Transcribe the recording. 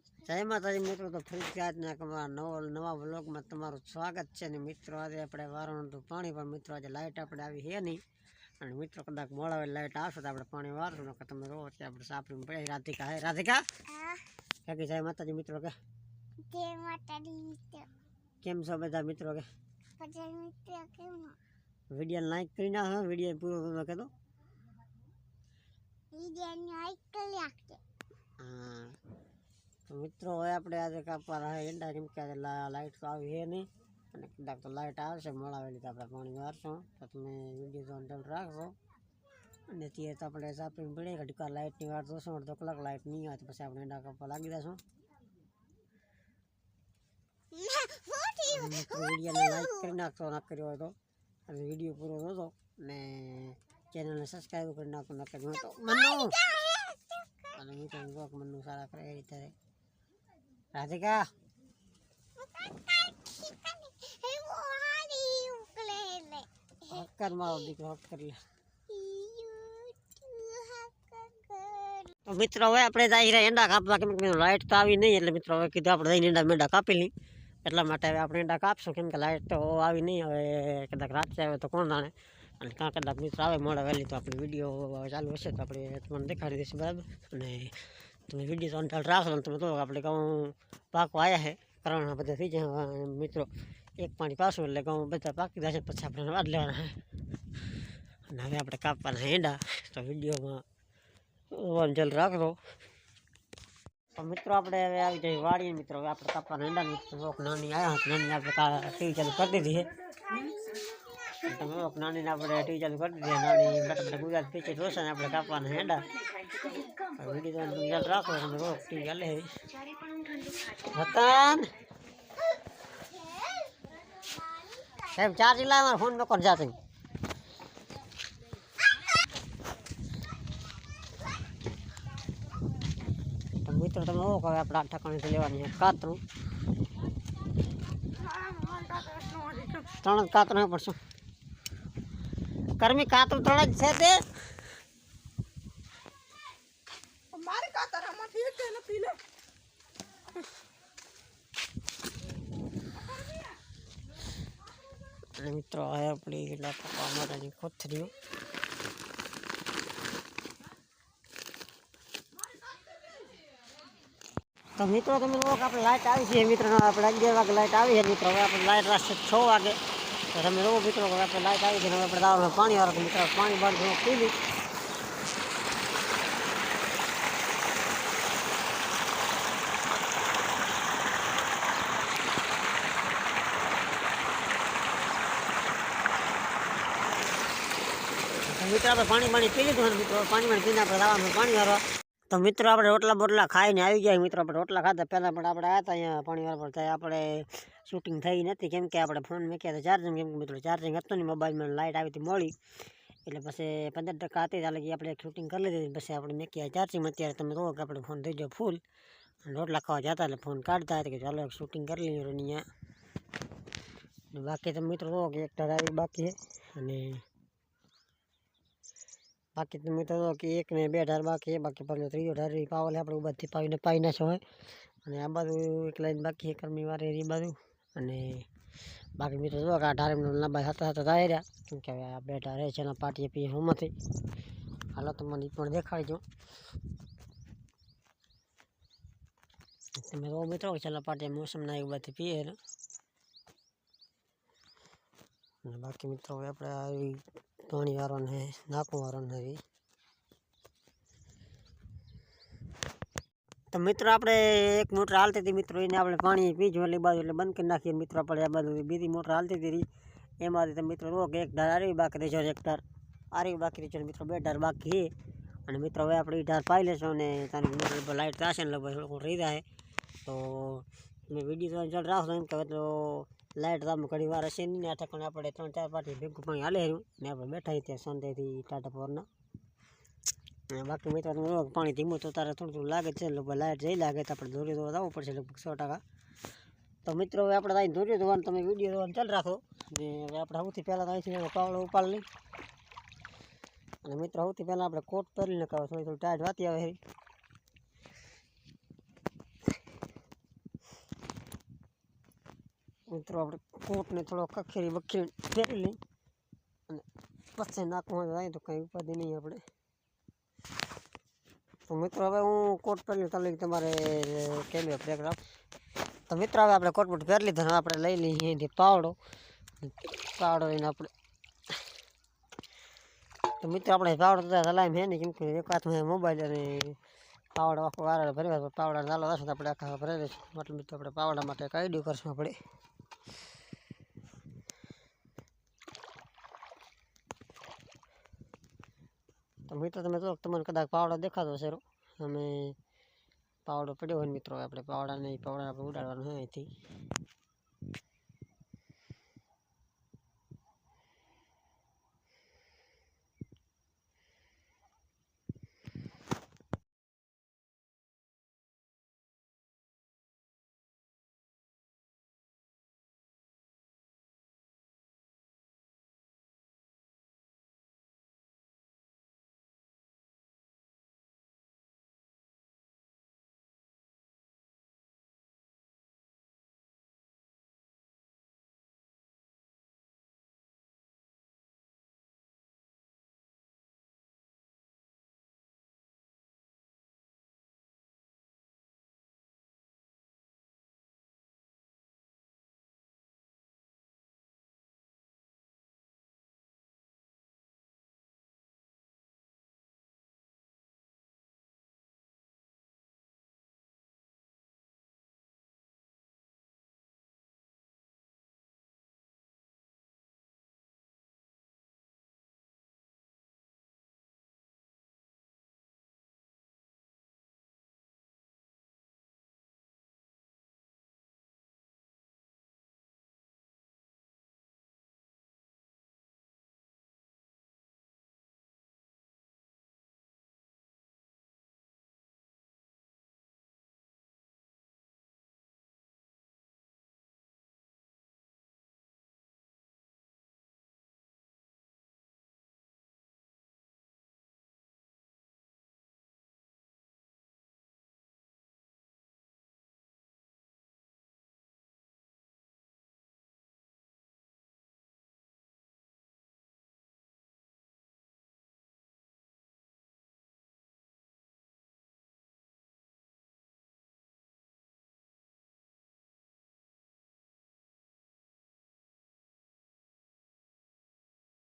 જય માતાજી મિત્રો તો એક અમારા નવો નવા વ્લોગમાં તમારું સ્વાગત છે ને મિત્રો આજે આપણે વારણું હતું પાણી પણ મિત્રો આજે લાઇટ આપણે આવી છે નહીં. અને મિત્રો કદાચ મોડા લાઇટ આવશે તો આપણે પાણી વારશું તમે રહો ત્યાં આપણે સાપડીમાં પડ્યા રાધિકા હે રાધિકા? કાકી જય માતાજી મિત્રો કે? જય માતાજી કેમ છો બધા મિત્રો કે? વીડિયો લાઈક કરી નાખો વીડિયો પૂરો કરવા કહેતો હા. મિત્રો, હવે આપણે આજે કાપવા રહ્યા એંડા કેમ કે આજે તો આવી છે નહીં. અને કદાચ તો લાઇટ આવશે મળાવેલી તો આપણે પાણી વારશું. તો તમે વીડિયો જોઈને ચાલુ રાખશો અને અત્યારે તો આપણે સાપીને પડી ઘડીક વાર લાઇટની વાર જોશું, અડધો કલાક લાઇટ નહીં આવે તો પછી આપણે એંડા કાપવા લાગી જશું. વિડીયોને લાઈક કરી નાખશો ના કર્યો હોય તો. અને વીડિયો પૂરો જોશો અને ચેનલને સબસ્ક્રાઈબ કરી નાખો ના હોય તો. મનુ અને મિત્રો જોક મનુ સારા કરે, એ રીતે રાધિકા. હક્કર મારો દીકરો હક્કર મિત્રો, હવે આપણે જાય રહ્યા એંડા કાપવા. કેમ કે લાઇટ તો આવી નહીં એટલે મિત્રો, હવે કીધું આપણે જઈને એંડા મેંડા કાપી લઈ એટલા માટે હવે આપણે એંડા કાપશું. કેમ કે લાઇટ તો આવી નહીં. હવે કદાચ રાત્રે આવે તો કોણ જાણે. અને કાં કદાચ મિત્રો આવે મોડા વહેલી તો આપણે વીડિયો ચાલુ હશે તો આપણે તમને દેખાડી દઈશું, બરાબર? અને તમે વીડિયો અંધાર રાખો ને તમે તો આપણે ઘઉં પાકો આવ્યા છે કરવાના બધા થઈ જાય મિત્રો. એક પાણી પાછું એટલે ઘઉં બધા પાકી જશે પછી આપણે વાડ લેવાના છે. અને હવે આપણે કાપવાના હેંડા, તો વિડીયોમાં જલ રાખજો. તો મિત્રો આપણે હવે આવી જઈએ વાડીએ, મિત્રો. હવે આપણે કાપવાના હેંડા, મિત્રો. નાની આવ્યા નાની આપણે ટીવી ચાલુ કરી દીધી છે. તમે નાની આપણે ટીવી ચાલુ કરી દીધી. નાની બેટા બેટા ગુજરાત ને આપણે કાપવાના હેંડા. રાખો તમે રોક ટીવી ચાલે છે. રતન સાહેબ ફોન મેં જાતે. મિત્રો, તમે એવો કહો આપણે ઠકાણેથી લેવાની કાતરું. ત્રણ કાતરું પડશે કર્મી કાતરું ત્રણ જ છે તે મારી કાતરામાંથી એક નથી લે અને મિત્રો હવે આપણી કેટલા કપા માટેની કોથરીઓ તો મિત્રો તમે લોકો આપણે લાઇટ આવી છે મિત્રો આપણે અગિયાર વાગે લાઇટ આવી છે મિત્રો હવે આપણે લાઇટ રાખશે છ વાગે તો તમે લોકો મિત્રો આપણે લાઇટ આવી છે આપણે દાવાનું પાણી વાળો મિત્રો પાણી બાર થોડું પી લી તો મિત્રો, આપણે પાણી પાણી પી લીધું મિત્રો, પાણી પાણી પીને આપણે દાવાનું પાણી વાળવા. તો મિત્રો, આપણે રોટલા બોટલા ખાઈને આવી ગયા મિત્રો, આપણે રોટલા ખાધા, પહેલાં પણ આપણે આવ્યા હતા અહીંયા પાણી વાળવા પણ ત્યાં આપણે શૂટિંગ થઈ નથી. કેમ કે આપણે ફોન મૂક્યા હતા ચાર્જિંગ કેમ કે મિત્રો ચાર્જિંગ હતું નહીં. મોબાઈલમાં લાઇટ આવી હતી મોડી. એટલે પછી પંદર ટકા હતી. એટલે કે આપણે શૂટિંગ કરી લીધી પછી આપણે મૂક્યા ચાર્જિંગ અત્યારે તમે કહો કે આપણે ફોન થઈ ગયો ફૂલ અને રોટલા ખાવા જતા એટલે ફોન કાઢતા હતા કે ચાલો શૂટિંગ કરી લઈએ અહીંયા અને બાકી તમે મિત્રો કહો કે એક આવી બાકી છે. અને બાકી તમે તો કે એક ને બે ઢાર બાકી બાકી પેલો ત્રીજો ઢાર એ પાવલે આપણે ઉભાથી પાવીને પાવી નાખ્યો હોય. અને આ બાજુ એક લાઈન બાકી કર્મી વારે એ બાજુ. અને બાકી મિત્રો જો કે આ ઢાર લાંબા હતા સાથે થાય રહ્યા. કેમ કે આ બે ઢારે છે, એના પાટીએ પીએ હોમાંથી હાલો તો મને પણ દેખાડી દઉં તમે તો મિત્રો છેલ્લા પાટીએ મોસમના એ ઉભાથી પીએ બાકી મિત્રો આપણે આવી પાણી વાળવાને નાખું વાળવાને હવે તો મિત્રો આપણે એક મોટર હાલતી હતી મિત્રો, એને આપણે પાણી પીજું એટલે બાજુ એટલે બંધ કરી નાખીએ મિત્રો, આપણે આ બાજુ બીજી મોટર હાલતી હતી એમાંથી તો મિત્રો રોક, એક ધાર આરવી બાકી રહેશે એક ધાર. આરવી બાકી રહેશે મિત્રો, બે ધાર બાકી છે અને મિત્રો હવે આપણે ધાર પાઈ લેશું અને તારી લાઇટ થશે ને લગભગ થોડું રહી જાય તો મેં વીડિયો ચાલ રાખશો એમ કે હવે તો લાઇટ તો ઘણી વાર હશે નહીં આઠ પણ આપણે ત્રણ ચાર પાટી ભેગું પાણી હાલે રહ્યું ને આપણે બેઠા ત્યાં સંડેથી ટાટા પરના. બાકી મિત્રો પાણી ધીમું તો તારે થોડું થોડું લાગે છે, લગભગ લાઇટ જઈ લાગે તો આપણે દોરી ધોવા જવું પડશે લગભગ સો ટકા. તો મિત્રો, હવે આપણે અહીં દોરી ધોવાનું, તમે વીડિયો ધોવાનું ચાલ રાખો. ને હવે આપણે સૌથી પહેલાં તો અહીંથી પાવડો ઉપાડ લઈ અને મિત્રો, સૌથી પહેલાં આપણે કોટ પહેરીને કહો થોડી થોડી ટાઈટ વાતી આવે મિત્રો આપણે કોટને થોડો કખેરી વખેરી ફેરી લઈ અને પછી નાખવા જાય તો કંઈ ઉપાધિ નહીં આપણે તો મિત્રો હવે હું કોટ પહેરી તમે તમારે કેમ બ્રેક રાખ તો મિત્રો હવે આપણે કોટ બોટ પહેરી લીધો આપણે લઈ લઈએ અહીંથી પાવડો પાવડો લઈને આપણે તો મિત્રો આપણે પાવડો તો ચલાવી હે ને કેમ કે એક હાથમાં મોબાઈલ અને પાવડો આખો વારા ભરી પાવડા ચાલો હશે તો આપણે આખા ભરી દઈશું એટલે મિત્રો આપણે પાવડા માટે આઈડિયો કરશું આપણે તો મિત્રો, તમે જો તમને કદાચ પાવડો દેખાતો હશે અમે પાવડો પડ્યો હોય મિત્રો, આપણે પાવડા નહીં પાવડા આપણે ઉડાડવાનો હોય અહીંથી.